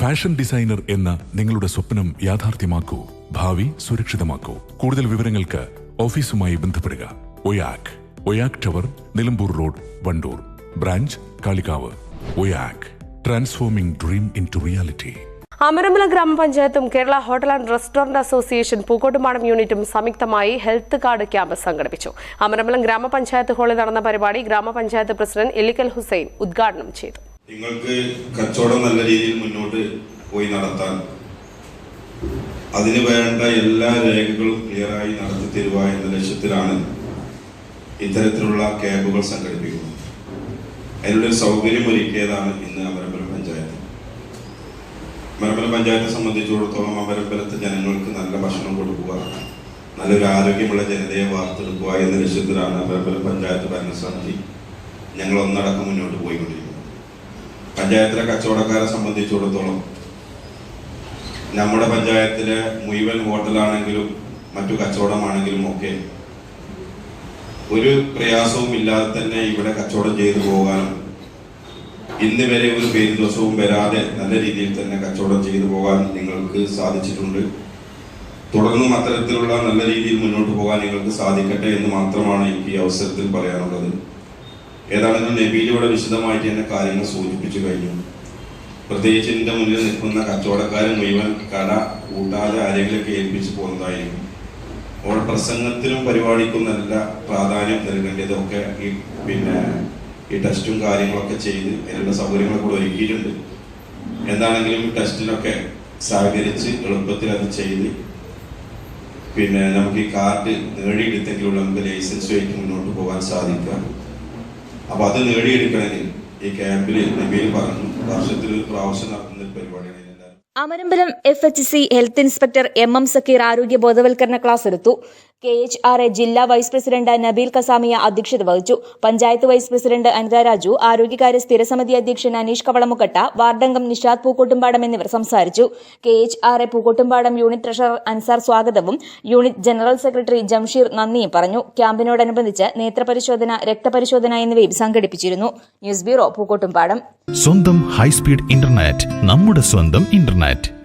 Fashion designer എന്ന നിങ്ങളുടെ സ്വപ്നം യാഥാർത്ഥ്യമാക്കൂ. ഭാവി സുരക്ഷിതമാക്കൂ. കൂടുതൽ വിവരങ്ങൾക്ക് ഓഫീസുമായി ബന്ധപ്പെടുക. Oyak. Oyak tower Nilambur road Wandoor. Branch Kalikavu. Oyak. Transforming dream into reality. Amaramala ഗ്രാമപഞ്ചായത്തും Kerala hotel and restaurant association Pookottumadam യൂണിറ്റും സംയുക്തമായി ഹെൽത്ത് കാർഡ് ക്യാമ്പ് സംഘടിപ്പിച്ചു. അമരമലം ഗ്രാമപഞ്ചായത്ത് ഹാളിൽ നടന്ന പരിപാടി ഗ്രാമപഞ്ചായത്ത് പ്രസിഡന്റ് എലിക്കൽ ഹുസൈൻ ഉദ്ഘാടനം ചെയ്തു. നിങ്ങൾക്ക് കച്ചവടം നല്ല രീതിയിൽ മുന്നോട്ട് പോയി നടത്താൻ അതിന് വേണ്ട എല്ലാ രേഖകളും ക്ലിയറായി നടത്തി തരുക എന്ന ലക്ഷ്യത്തിലാണ് ഇത്തരത്തിലുള്ള ക്യാമ്പുകൾ സംഘടിപ്പിക്കുന്നത്. അതിനുള്ള സൗകര്യം ഒരുക്കിയതാണ് ഇന്ന് അമരമ്പലം പഞ്ചായത്ത്. അമരമ്പലം പഞ്ചായത്തെ സംബന്ധിച്ചിടത്തോളം അമരമ്പലത്തെ ജനങ്ങൾക്ക് നല്ല ഭക്ഷണം കൊടുക്കുക നല്ലൊരു ആരോഗ്യമുള്ള ജനതയെ വാർത്തെടുക്കുക എന്ന ലക്ഷ്യത്തിലാണ് അമരമ്പലം പഞ്ചായത്ത് ഭരണസമിതി ഞങ്ങൾ ഒന്നടക്കം മുന്നോട്ട് പോയിക്കൊണ്ടിരിക്കുന്നത്. പഞ്ചായത്തിലെ കച്ചവടക്കാരെ സംബന്ധിച്ചിടത്തോളം നമ്മുടെ പഞ്ചായത്തിലെ മുഴുവൻ ഹോട്ടലാണെങ്കിലും മറ്റു കച്ചവടമാണെങ്കിലും ഒക്കെ ഒരു പ്രയാസവും ഇല്ലാതെ തന്നെ ഇവിടെ കച്ചവടം ചെയ്തു പോകാനും ഇന്ന് വരെ ഒരു പേര് ദിവസവും വരാതെ നല്ല രീതിയിൽ തന്നെ കച്ചവടം ചെയ്തു പോകാൻ നിങ്ങൾക്ക് സാധിച്ചിട്ടുണ്ട്. തുടർന്നും അത്തരത്തിലുള്ള നല്ല രീതിയിൽ മുന്നോട്ട് പോകാൻ നിങ്ങൾക്ക് സാധിക്കട്ടെ എന്ന് മാത്രമാണ് എനിക്ക് ഈ അവസരത്തിൽ പറയാനുള്ളത്. ഏതാണെങ്കിലും നബീൽ ഇവിടെ വിശദമായിട്ട് തന്നെ കാര്യങ്ങൾ സൂചിപ്പിച്ചു കഴിഞ്ഞു. പ്രത്യേകിച്ച് എന്റെ മുന്നിൽ നിൽക്കുന്ന കച്ചവടക്കാരൻ മുഴുവൻ കട കൂട്ടാതെ ആരെങ്കിലൊക്കെ ഏൽപ്പിച്ച് പോകുന്നതായിരുന്നു അവൾ പ്രസംഗത്തിനും പരിപാടിക്കും നല്ല പ്രാധാന്യം നൽകേണ്ടതൊക്കെ ഈ പിന്നെ ഈ ടെസ്റ്റും കാര്യങ്ങളൊക്കെ ചെയ്ത് അതിനുള്ള സൗകര്യങ്ങളൊക്കെ കൂടെ ഒരുക്കിയിട്ടുണ്ട്. എന്താണെങ്കിലും ടെസ്റ്റിനൊക്കെ സഹകരിച്ച് എളുപ്പത്തിൽ അത് ചെയ്ത് പിന്നെ നമുക്ക് ഈ കാർഡ് നേടിയെടുത്തെങ്കിലും നമുക്ക് ലൈസൻസ് വയ്ക്ക് മുന്നോട്ട് പോകാൻ സാധിക്കുക. അപ്പൊ അത് നേടിയെടുക്കണമെങ്കിൽ ഈ ക്യാമ്പിൽ നബീൽ പറഞ്ഞു വർഷത്തിൽ ഒരു പ്രാവശ്യം നടത്തുന്ന ഒരു പരിപാടിയാണ് Amarambalam F H C health inspector M M Sakkeer ആരോഗ്യ ബോധവൽക്കരണ ക്ലാസ് എടുത്തു. കെ എച്ച് ആർ എ ജില്ലാ വൈസ് പ്രസിഡന്റ് നബീൽ കസാമിയ അധ്യക്ഷത വഹിച്ചു. പഞ്ചായത്ത് വൈസ് പ്രസിഡന്റ് അനിത രാജു ആരോഗ്യകാര്യ സ്ഥിരസമിതി അധ്യക്ഷൻ അനീഷ് കവളമുക്കട്ട വാർഡംഗം നിഷാദ് പൂക്കോട്ടുംപാടം എന്നിവർ സംസാരിച്ചു. K H R A Pookkottumpadam unit treasurer Ansar സ്വാഗതവും യൂണിറ്റ് ജനറൽ സെക്രട്ടറി ജംഷീർ നന്ദിയും പറഞ്ഞു. ക്യാമ്പിനോടനുബന്ധിച്ച് നേത്രപരിശോധന രക്തപരിശോധന എന്നിവയും സംഘടിപ്പിച്ചിരുന്നു. News bureau Pookkottumpadam. സ്വന്തം ഹൈസ്പീഡ് ഇന്റർനെറ്റ് നമ്മുടെ സ്വന്തം ഇന്റർനെറ്റ്.